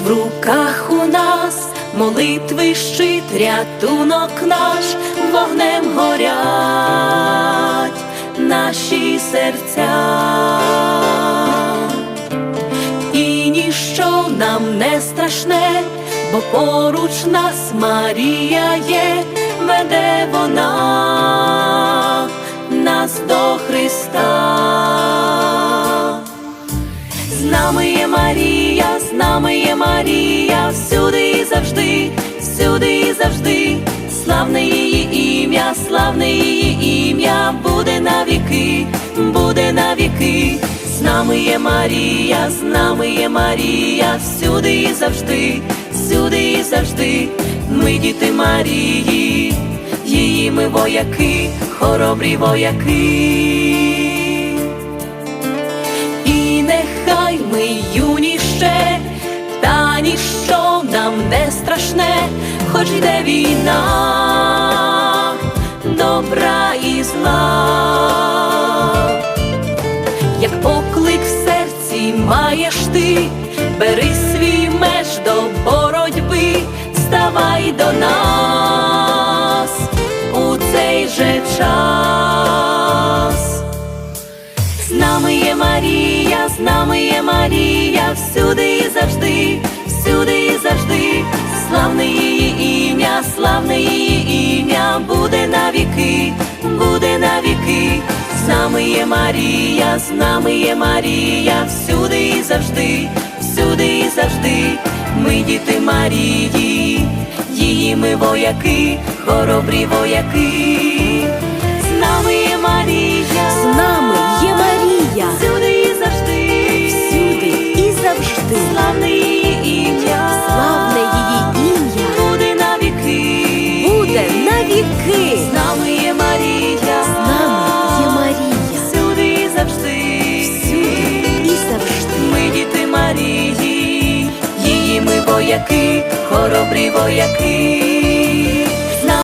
в руках у нас молитви щит, рятунок наш, вогнем горять наші серця, і ніщо нам не страшне, бо поруч нас Марія є, веде вона нас до Христа. Нами є Марія, з нами є Марія, всюди і завжди, всюди і завжди, славне її ім'я, славне її ім'я, буде навіки, буде навіки. З нами є Марія, з нами є Марія, всюди і завжди, всюди і завжди, ми діти Марії, її ми вояки, хоробрі вояки. Не страшне, хоч йде війна, добра і зла, як поклик в серці маєш ти, бери свій меч до боротьби, ставай до нас у цей же час. З нами є Марія, з нами є Марія, всюди славне її ім'я, буде навіки, буде навіки. З нами є Марія, з нами є Марія, всюди і завжди, всюди і завжди, ми діти Марії, її ми вояки, хоробрі вояки. вояки, хоробрі вояки.